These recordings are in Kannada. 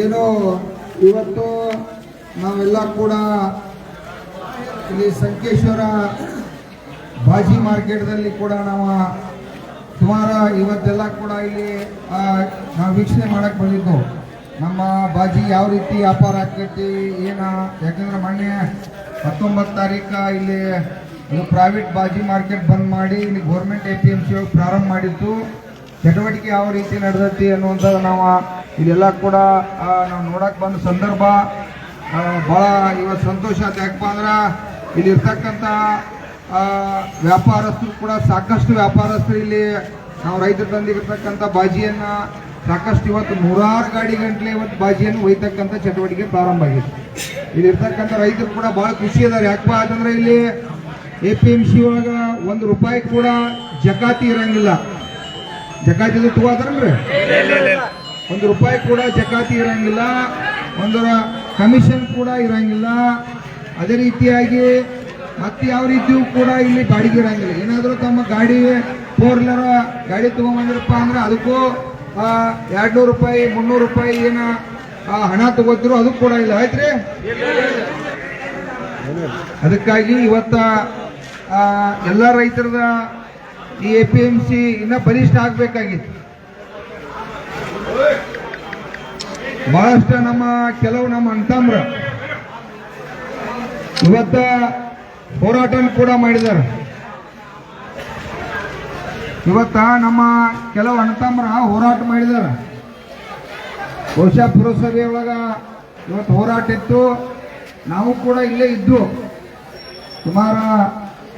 ಏನು ಇವತ್ತು ನಾವೆಲ್ಲ ಕೂಡ ಇಲ್ಲಿ ಸಂಕೇಶ್ವರ ಬಾಜಿ ಮಾರ್ಕೆಟ್ದಲ್ಲಿ ಕೂಡ ನಾವು ಸುಮಾರು ಇವತ್ತೆಲ್ಲ ಕೂಡ ಇಲ್ಲಿ ನಾವು ವೀಕ್ಷಣೆ ಮಾಡಕ್ಕೆ ಬಂದಿದ್ದು. ನಮ್ಮ ಬಾಜಿ ಯಾವ ರೀತಿ ವ್ಯಾಪಾರ ಆಕೈತಿ, ಏನ, ಯಾಕಂದ್ರೆ ಮೊನ್ನೆ ಹತ್ತೊಂಬತ್ತು ತಾರೀಕ ಇಲ್ಲಿ ಪ್ರೈವೇಟ್ ಬಾಜಿ ಮಾರ್ಕೆಟ್ ಬಂದ್ ಮಾಡಿ ಇಲ್ಲಿ government A P M C ಪ್ರಾರಂಭ ಮಾಡಿತ್ತು ಚಟುವಟಿಕೆ ಯಾವ ರೀತಿ ನಡೆದೈತಿ ಅನ್ನುವಂಥದ್ದು ನಾವು ಇಲ್ಲೆಲ್ಲ ಕೂಡ ನಾವು ನೋಡಕ್ಕೆ ಬಂದ ಸಂದರ್ಭ ಭಾಳ ಇವತ್ತು ಸಂತೋಷ ಆಯ್ತು ಯಾಕಪ್ಪ ಅಂದ್ರೆ ಇಲ್ಲಿ ಇರ್ತಕ್ಕಂಥ ಆ, ವ್ಯಾಪಾರಸ್ಥರು ಕೂಡ ಸಾಕಷ್ಟು ವ್ಯಾಪಾರಸ್ಥರು ಇಲ್ಲಿ ನಾವು ರೈತರು ತಂದಿರ್ತಕ್ಕಂಥ ಬಾಜಿಯನ್ನ ಸಾಕಷ್ಟು ಇವತ್ತು ನೂರಾರು ಗಾಡಿ ಗಂಟಲೆ ಇವತ್ತು ಬಾಜಿಯನ್ನು ಒಯ್ತಕ್ಕಂಥ ಚಟುವಟಿಕೆ ಪ್ರಾರಂಭ ಆಗಿದೆ ಇಲ್ಲಿ ಇರ್ತಕ್ಕಂಥ ರೈತರು ಕೂಡ ಬಹಳ ಖುಷಿ ಇದ್ದಾರೆ ಯಾಕಪ್ಪ ಅಂತಂದ್ರೆ ಇಲ್ಲಿ ಎ ಪಿ ಎಂ ಸಿ ಒಳಗೆ ಒಂದು ರೂಪಾಯಿ ಕೂಡ ಜಕಾತಿ ಇರಂಗಿಲ್ಲ. ಜಕಾತಿ ತಗೋತಾರಲ್ರಿ ಒಂದು ರೂಪಾಯಿ ಕೂಡ ಜಕಾತಿ ಇರಂಗಿಲ್ಲ ಒಂದರ ಕಮಿಷನ್ ಕೂಡ ಇರಂಗಿಲ್ಲ. ಅದೇ ರೀತಿಯಾಗಿ ಮತ್ತೆ ಯಾವ ರೀತಿಯೂ ಕೂಡ ಇಲ್ಲಿ ಬಾಡಿಗೆ ಇರಂಗಿಲ್ಲ. ಏನಾದರೂ ತಮ್ಮ ಗಾಡಿ ಫೋರ್ ವೀಲರ್ ಗಾಡಿ ತೊಗೊಂಬಂದ್ರಪ್ಪ ಅಂದ್ರೆ ಅದಕ್ಕೂ ಎರಡ್ನೂರು ರೂಪಾಯಿ ಮುನ್ನೂರು ರೂಪಾಯಿ ಏನ ಹಣ ತಗೋತಿರೋ ಅದು ಕೂಡ ಇಲ್ಲ. ಆಯ್ತ್ರಿ? ಅದಕ್ಕಾಗಿ ಇವತ್ತ ಎಲ್ಲ ರೈತರದ ಈ ಎ ಪಿ ಎಂ ಸಿ ಇನ್ನ ಬಲಿಷ್ಠ ಆಗಬೇಕಾಗಿತ್ತು. ಬಹಳಷ್ಟು ನಮ್ಮ, ಕೆಲವು ನಮ್ಮ ಅಂತಾಮ್ರ ಇವತ್ತ ಹೋರಾಟ ಕೂಡ ಮಾಡಿದ್ದಾರೆ. ಇವತ್ತ ನಮ್ಮ ಕೆಲವು ಅಣ್ತಮ್ರ ಹೋರಾಟ ಮಾಡಿದ್ದಾರೆ. ಬಹುಶಃ ಪುರಸಭೆ ಒಳಗ ಇವತ್ತು ಹೋರಾಟ ಇತ್ತು. ನಾವು ಕೂಡ ಇಲ್ಲೇ ಇದ್ದು. ಸುಮಾರು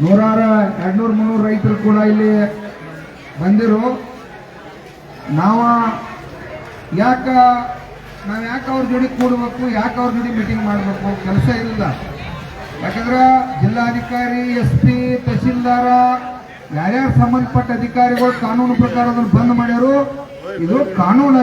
ನೂರಾರು ಎರಡ್ನೂರು ಮುನ್ನೂರು ರೈತರು ಕೂಡ ಇಲ್ಲಿ ಬಂದಿರು. ನಾವು ಯಾಕ, ನಾವು ಯಾಕೆ ಅವ್ರ ಜೋಡಿ ಕೂಡಬೇಕು, ಯಾಕೆ ಅವ್ರ ಜೋಡಿ ಮೀಟಿಂಗ್ ಮಾಡಬೇಕು ಕೆಲಸ ಇಲ್ಲ ಯಾಕಂದ್ರೆ ಜಿಲ್ಲಾಧಿಕಾರಿ, ಎಸ್ ಪಿ ತಹಸೀಲ್ದಾರ ಯಾರ್ಯಾರು ಸಂಬಂಧಪಟ್ಟ ಅಧಿಕಾರಿಗಳು ಕಾನೂನು ಪ್ರಕಾರ ಅದನ್ನು ಬಂದ್ ಮಾಡ್ಯಾರು, ಇದು ಕಾನೂನು